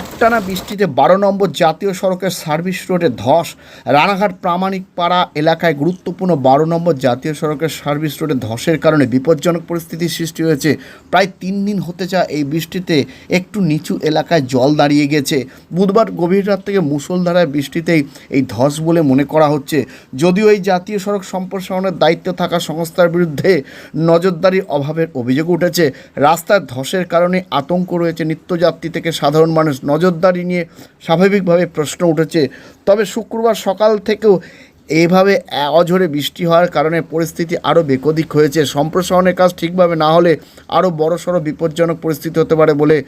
একটানা বৃষ্টিতে বারো নম্বর জাতীয় সড়কের সার্ভিস রোডে ধস। রানাঘাট প্রামাণিক পাড়া এলাকায় গুরুত্বপূর্ণ বারো নম্বর জাতীয় সড়কের সার্ভিস রোডে ধসের কারণে বিপজ্জনক পরিস্থিতির সৃষ্টি হয়েছে। প্রায় তিন দিন হতে চা এই বৃষ্টিতে একটু নিচু এলাকায় জল দাঁড়িয়ে গেছে। বুধবার গভীর রাত থেকে মুষলধারায় বৃষ্টিতেই এই ধস বলে মনে করা হচ্ছে। যদিও এই জাতীয় সড়ক সম্প্রসারণের দায়িত্ব থাকা সংস্থার বিরুদ্ধে নজরদারির অভাবের অভিযোগ উঠেছে। রাস্তার ধসের কারণে আতঙ্ক রয়েছে নিত্যযাত্রী থেকে সাধারণ মানুষ। নজরদারি নিয়ে স্বাভাবিকভাবে প্রশ্ন উঠেছে। তবে শুক্রবার সকাল থেকেও এইভাবে অঝরে বৃষ্টি হওয়ার কারণে পরিস্থিতি আরও বেকদিক হয়েছে। সম্প্রসারণের কাজ ঠিকভাবে না হলে আরও বড়সড় বিপজ্জনক পরিস্থিতি হতে পারে বলে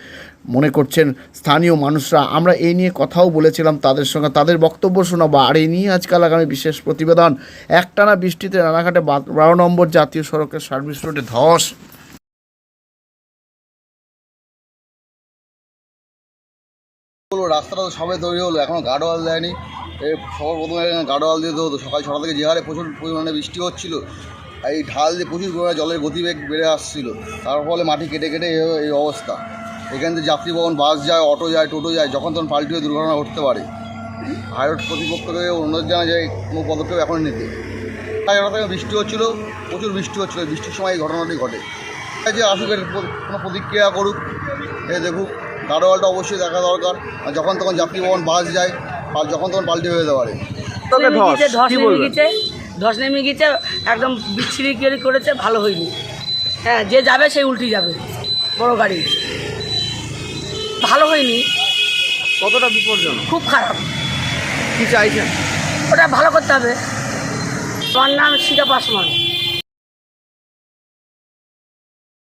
মনে করছেন স্থানীয় মানুষরা। আমরা এই নিয়ে কথাও বলেছিলাম তাদের সঙ্গে। তাদের বক্তব্য শোনাবো আর এই নিয়ে আজকাল আগামী বিশেষ প্রতিবেদন। একটানা বৃষ্টিতে রানাঘাটে বা- বারো নম্বর জাতীয় সড়কের সার্ভিস রোডে ধস। হলো, রাস্তাটা তো সবে তৈরি হলো এখনও গার্ডওয়াল দেয়নি। সবার প্রথমে গার্ডওয়াল দিতে হতো, সকাল ছটা থেকে যে হারে প্রচুর পরিমাণে বৃষ্টি হচ্ছিল। এই ঢাল দিয়ে প্রচুর পরিমাণে জলের গতিবেগ বেড়ে আসছিল। তার ফলে মাটি কেটে কেটে এই অবস্থা। এখান থেকে যাত্রী বহন, বাস যায়, অটো যায়, টোটো যায়, যখন তখন পাল্টি হয়ে দুর্ঘটনা ঘটতে পারে। হাইরোড কর্তৃপক্ষকে অনুরোধ জানা যায় কোনো পদক্ষেপ এখন নিতে। তাই করে বৃষ্টি হচ্ছিল, প্রচুর বৃষ্টি হচ্ছিল। বৃষ্টির সময় এই ঘটনাটি ঘটে। যে আসুক কোনো প্রতিক্রিয়া করুক, এ দেখুক। গাড়োয়ালটা অবশ্যই দেখা দরকার। আর যখন তখন যাত্রী বহন বাস যায় আর যখন তখন পাল্টে হয়ে যেতে পারে ধস নেমে গিয়েছে ধস নেমে গিয়েছে একদম বিচ্ছিরি কেরি করেছে ভালো হয়নি। হ্যাঁ যে যাবে সেই উল্টে যাবে বড় গাড়ি। ভালো হয়নি। কতটা বিপজ্জনক? খুব খারাপ। কি চাইছেন? ওটা ভালো করতে হবে। তোমার নাম শিকা পাসমান।